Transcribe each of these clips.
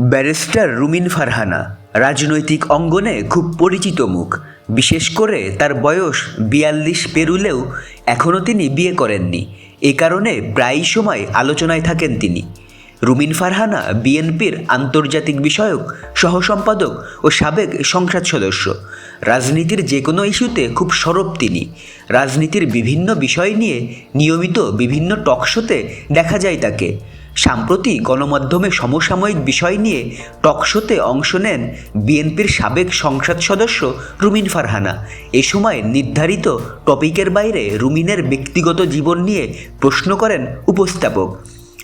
Barrister রুমিন ফারহানা, রাজনৈতিক অঙ্গনে খুব পরিচিত মুখ। বিশেষ করে তার বয়স বিয়াল্লিশ পেরুলেও এখনও তিনি বিয়ে করেননি। এ কারণে প্রায় সময় আলোচনায় থাকেন তিনি। রুমিন ফারহানা বিএনপির আন্তর্জাতিক বিষয়ক সহসম্পাদক ও সাবেক সংসদ সদস্য। রাজনীতির যে কোনো ইস্যুতে খুব সরব তিনি। রাজনীতির বিভিন্ন বিষয় নিয়ে নিয়মিত বিভিন্ন টকশোতে দেখা যায় তাকে। সাম্প্রতি গণমাধ্যমে সমসাময়িক বিষয় নিয়ে টকশোতে অংশ নেন বিএনপির সাবেক সংসদ সদস্য রুমিন ফারহানা। এ সময় নির্ধারিত টপিকের বাইরে রুমিনের ব্যক্তিগত জীবন নিয়ে প্রশ্ন করেন উপস্থাপক।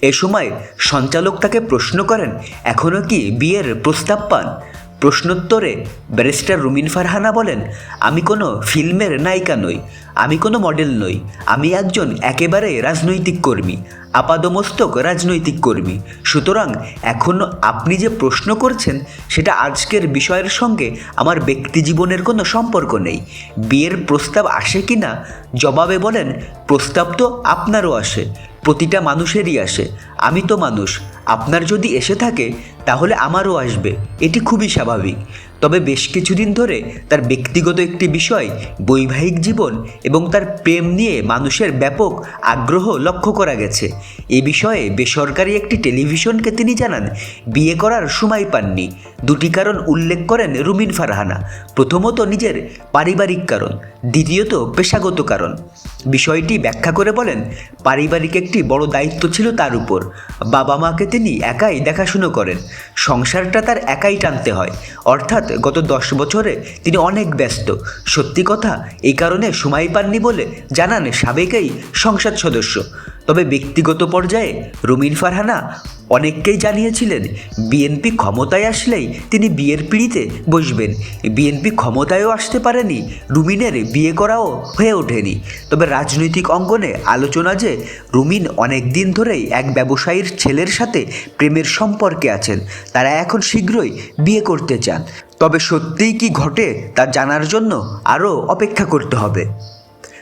এ সময় সঞ্চালক তাকে প্রশ্ন করেন এখনও কি বিয়ের প্রস্তাব পান? প্রশ্নোত্তরে ব্যারিস্টার রুমিন ফারহানা বলেন, আমি কোনো ফিল্মের নায়িকা নই, আমি কোনো মডেল নই, আমি একজন একেবারে রাজনৈতিক কর্মী, আপাদমস্তক রাজনৈতিক কর্মী। সুতরাং এখন আপনি যে প্রশ্ন করছেন, সেটা আজকের বিষয়ের সঙ্গে আমার ব্যক্তি জীবনের কোনো সম্পর্ক নেই। বিয়ের প্রস্তাব আসে কি না জবাবে বলেন, প্রস্তাব তো আপনারও আসে। প্রতিটা মানুষেরই আসে। আমি তো মানুষ। আপনার যদি এসে থাকে, তাহলে আমারও আসবে। এটি খুবই স্বাভাবিক। তবে বেশ কিছুদিন ধরে তার ব্যক্তিগত একটি বিষয়, বৈবাহিক জীবন এবং তার প্রেম নিয়ে মানুষের ব্যাপক আগ্রহ লক্ষ্য করা গেছে। এ বিষয়ে বেসরকারি একটি টেলিভিশনকে তিনি জানান, বিয়ে করার সময় পাননি। দুটি কারণ উল্লেখ করেন রুমিন ফারহানা। প্রথমত নিজের পারিবারিক কারণ, দ্বিতীয়ত পেশাগত কারণ। বিষয়টি ব্যাখ্যা করে বলেন, পারিবারিক একটি বড় দায়িত্ব ছিল তার উপর। বাবা মাকে তিনি একাই দেখাশুনো করেন। সংসারটা তার একাই টানতে হয়। অর্থাৎ গত দশ বছরে তিনি অনেক ব্যস্ত। সত্যি কথা, এই কারণে সময় পাননি বলে জানান সাবেকেই সংসদ সদস্য। তবে ব্যক্তিগত পর্যায়ে রুমিন ফারহানা অনেককেই জানিয়েছিলেন বিএনপি ক্ষমতায় আসলেই তিনি বিয়ের পিড়িতে বসবেন। বিএনপি ক্ষমতায়ও আসতে পারেনি, রুমিনের বিয়ে করাও হয়ে ওঠেনি। তবে রাজনৈতিক অঙ্গনে আলোচনা যে রুমিন অনেক দিন ধরেই এক ব্যবসায়ীর ছেলের সাথে প্রেমের সম্পর্কে আছেন, তারা এখন শীঘ্রই বিয়ে করতে চান। তবে সত্যিই কি ঘটে তা জানার জন্য আরও অপেক্ষা করতে হবে।